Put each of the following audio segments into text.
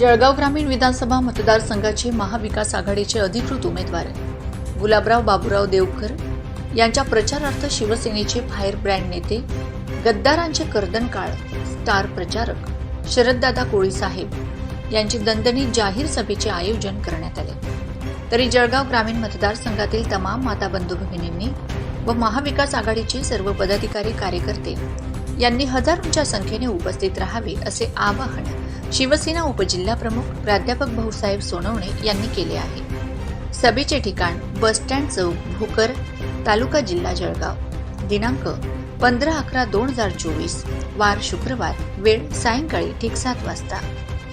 जळगाव ग्रामीण विधानसभा मतदारसंघाचे महाविकास आघाडीचे अधिकृत उमेदवार गुलाबराव बाबूराव देवकर यांच्या प्रचारार्थ शिवसेनेचे फायर ब्रँड नेते गद्दारांचे कर्दनकाळ स्टार प्रचारक शरददादा कोळीसाहेब यांची दणदणी जाहीर सभेचे आयोजन करण्यात आले. तरी जळगाव ग्रामीण मतदारसंघातील तमाम माता बंधू भगिनींनी व महाविकास आघाडीचे सर्व पदाधिकारी कार्यकर्ते यांनी हजारोंच्या संख्येने उपस्थित राहावे असे आवाहन शिवसेना उपजिल्हाप्रमुख प्राध्यापक भाऊसाहेब सोनवणे यांनी केले आहे. सभेचे ठिकाण बसस्टँड चौक भोकर तालुका जिल्हा जळगाव. दिनांक पंधरा अकरा दोन हजार चोवीस वार शुक्रवार वेळ सायंकाळी ठीक सात वाजता.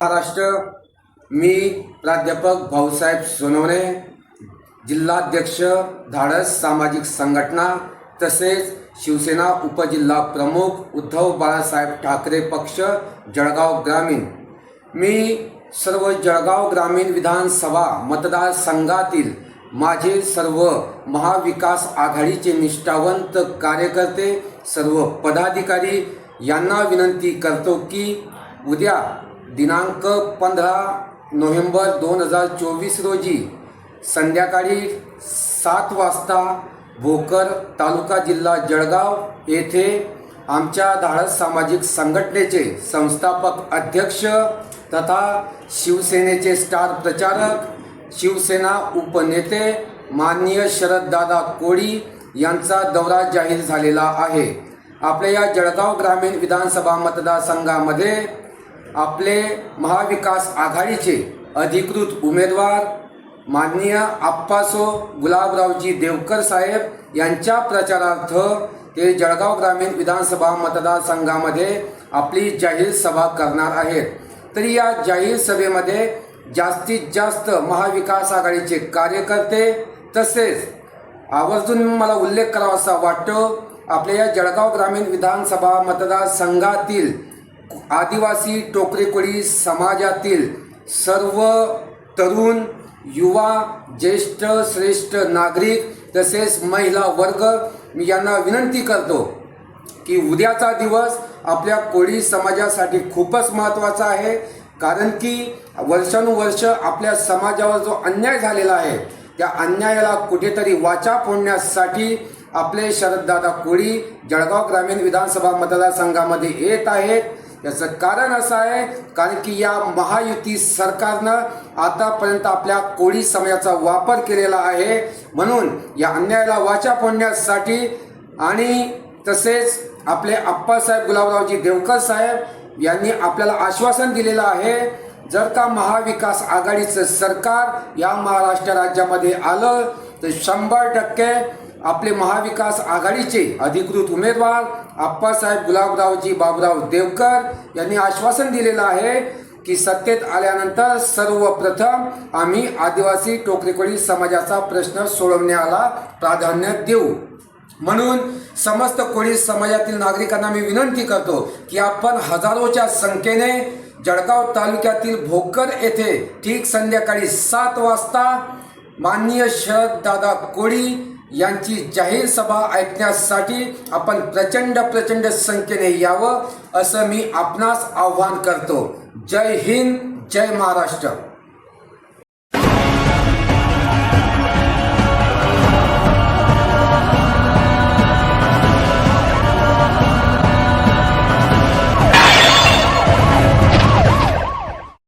महाराष्ट्र मी प्राध्यापक भाऊसाहेब सोनवणे जिल्हाध्यक्ष धाडस सामाजिक संघटना तसेच शिवसेना उपजिल्हा प्रमुख उद्धव बाळासाहेब ठाकरे पक्ष जळगाव ग्रामीण. मी सर्व जळगाव ग्रामीण विधानसभा मतदारसंघातील माझे सर्व महाविकास आघाडीचे निष्ठावंत कार्यकर्ते सर्व पदाधिकारी यांना विनंती करतो की उद्या दिनांक पंधरा नोव्हेंबर दोन हजार चोवीस रोजी संध्याकाळी सात वाजता भोकर तालुका जिल्हा जळगाव येथे आमच्या धाडस सामाजिक संघटनेचे संस्थापक अध्यक्ष तथा शिवसेनेचे स्टार प्रचारक शिवसेना उपनेते माननीय शरददादा कोळी यांचा दौरा जाहीर झालेला आहे. आपल्या या जळगाव ग्रामीण विधानसभा मतदारसंघामध्ये आपले महाविकास आघाडीचे अधिकृत उमेदवार माननीय आप्पासो गुलाबरावजी देवकर साहेब यांच्या प्रचारार्थ ते जळगाव ग्रामीण विधानसभा मतदारसंघामध्ये आपली जाहीर सभा करणार आहेत. तरी या जाहीर सभेमध्ये जास्तीत जास्त महाविकास आघाडीचे कार्यकर्ते तसेच आवर्जून मला उल्लेख करावासा वाटतो आपल्या या जळगाव ग्रामीण विधानसभा मतदारसंघातील आदिवासी टोकरेकोळी समाजातील सर्व तरुण युवा ज्येष्ठ श्रेष्ठ नागरिक तसेच महिला वर्ग मी यांना विनंती करतो की उद्याचा दिवस आपल्या कोळी समाजासाठी खूपच महत्त्वाचा आहे. कारण की वर्षानुवर्ष आपल्या समाजावर जो अन्याय झालेला आहे त्या अन्यायाला कुठेतरी वाचा फोडण्यासाठी आपले शरददादा कोळी जळगाव ग्रामीण विधानसभा मतदारसंघामध्ये येत आहेत. याचं कारण असं आहे कारण की या महायुती सरकारनं आतापर्यंत आपल्या कोळी समाजाचा वापर केलेला आहे. म्हणून या अन्यायाला वाचा फोडण्यासाठी आणि तसेच आपले आप्पासाहेब गुलाबरावजी देवकर साहेब यांनी आपल्याला आश्वासन दिलेलं आहे जर का महाविकास आघाडीचं सरकार या महाराष्ट्र राज्यामध्ये आलं तर शंभर टक्के आपले महाविकास आघाडीचे अधिकृत उमेदवार आप्पासाहेब गुलाबरावजी बाबराव देवकर यांनी आश्वासन दिलेलं आहे की सत्तेत आल्यानंतर सर्वप्रथम आम्ही आदिवासी टोकरेकोळी समाजाचा प्रश्न सोडवण्याला प्राधान्य देऊ. म्हणून समस्त कोळी समाजातील नागरिकांना मी विनंती करतो की आपण हजारोच्या संख्येने जळगाव तालुक्यातील भोकर येथे ठीक संध्याकाळी सात वाजता माननीय शरद दादा कोळी यांची जाहीर सभा ऐकण्यासाठी आपण प्रचंड प्रचंड संख्येने यावं असं मी आपणास आव्हान करतो. जय हिंद जय महाराष्ट्र.